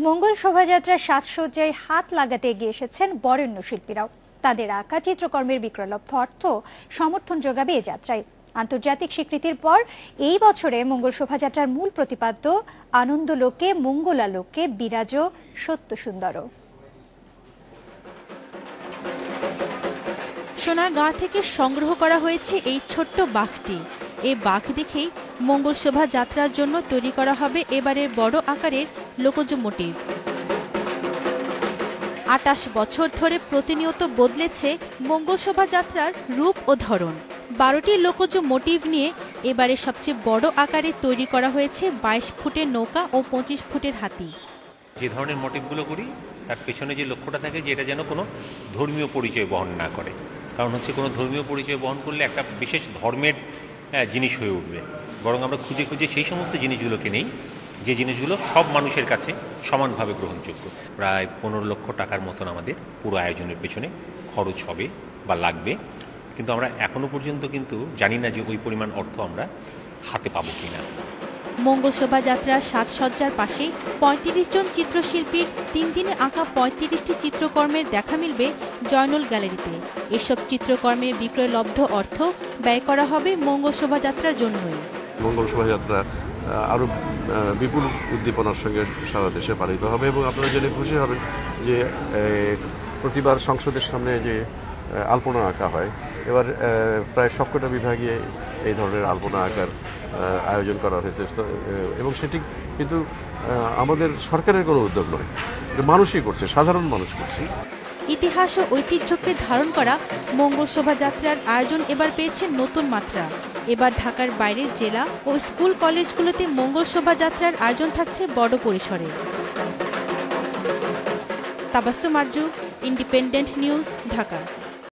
মঙ্গল শোভাযাত্রার সাজসজ্জায় হাত লাগাতে এগিয়ে এসেছেন বরেণ্য শিল্পীরাও। তাদের আঁকা চিত্রকর্মের বিক্রয়লব্ধ অর্থ সমর্থন যোগাবে এ যাত্রায়। আন্তর্জাতিক স্বীকৃতির পর এই বছরে মঙ্গল শোভাযাত্রার মূল প্রতিপাদ্য, আনন্দলোকে, মঙ্গলালোকে, বিরাজ সত্য সুন্দর সোনারগাঁ থেকে সংগ্রহ করা হয়েছে এই ছোট্ট বাঘটি। এই বাঘ দেখেই মঙ্গল শোভাযাত্রার জন্য তৈরি করা হবে এবারের বড় আকারের লোকজ মোটিভ। আটাশ বছর ধরে প্রতিনিয়ত বদলেছে মঙ্গল শোভাযাত্রার রূপ ও ধরন। বারোটি লোকজ মোটিভ নিয়ে এবারে সবচেয়ে বড় আকারে তৈরি করা হয়েছে বাইশ ফুটের নৌকা ও পঁচিশ ফুটের হাতি। যে ধরনের মোটিভগুলো করি, তার পেছনে যে লক্ষ্যটা থাকে যে এটা যেন কোনো ধর্মীয় পরিচয় বহন না করে। কারণ হচ্ছে কোনো ধর্মীয় পরিচয় বহন করলে একটা বিশেষ ধর্মের হ্যাঁ, জিনিস হয়ে উঠবে। বরং আমরা খুঁজে খুঁজে সেই সমস্ত জিনিসগুলোকে নেই যে জিনিসগুলো সব মানুষের কাছে সমানভাবে গ্রহণযোগ্য। প্রায় পনেরো লক্ষ টাকার মতন আমাদের পুরো আয়োজনের পেছনে খরচ হবে বা লাগবে। কিন্তু আমরা এখনও পর্যন্ত কিন্তু জানি না যে ওই পরিমাণ অর্থ আমরা হাতে পাবো কিনা। মঙ্গল শোভাযাত্রার সাজসজ্জার পাশে পঁয়ত্রিশ জন চিত্রশিল্পীর তিন দিনে আঁকা পঁয়ত্রিশটি চিত্রকর্মের দেখা মিলবে জয়নুল গ্যালারিতে। এসব চিত্রকর্মের বিক্রয়লব্ধ অর্থ ব্যয় করা হবে মঙ্গল শোভাযাত্রার জন্যই। মঙ্গল শোভাযাত্রা আহ, আরও বিপুল উদ্দীপনার সঙ্গে সারা দেশে পালিত হবে এবং আপনারা জেনে খুশি হবেন যে প্রতিবার সংসদের সামনে যে আলপনা আঁকা হয় এবার প্রায় সবকটা বিভাগে এই ধরনের আলপনা আঁকার আয়োজন করা হয়েছে। এবং সেটি কিন্তু আমাদের সরকারের কোনো উদ্যোগ নয়। মানুষই করছে সাধারণ মানুষ করছে। ইতিহাস ও ঐতিহ্যকে ধারণ করা মঙ্গল শোভাযাত্রার আয়োজন এবার পেয়েছে নতুন মাত্রা। এবার ঢাকার বাইরের জেলা ও স্কুল কলেজগুলোতে মঙ্গল শোভাযাত্রার আয়োজন থাকছে বড় পরিসরে। Tabassum Arzu independent news Dhaka.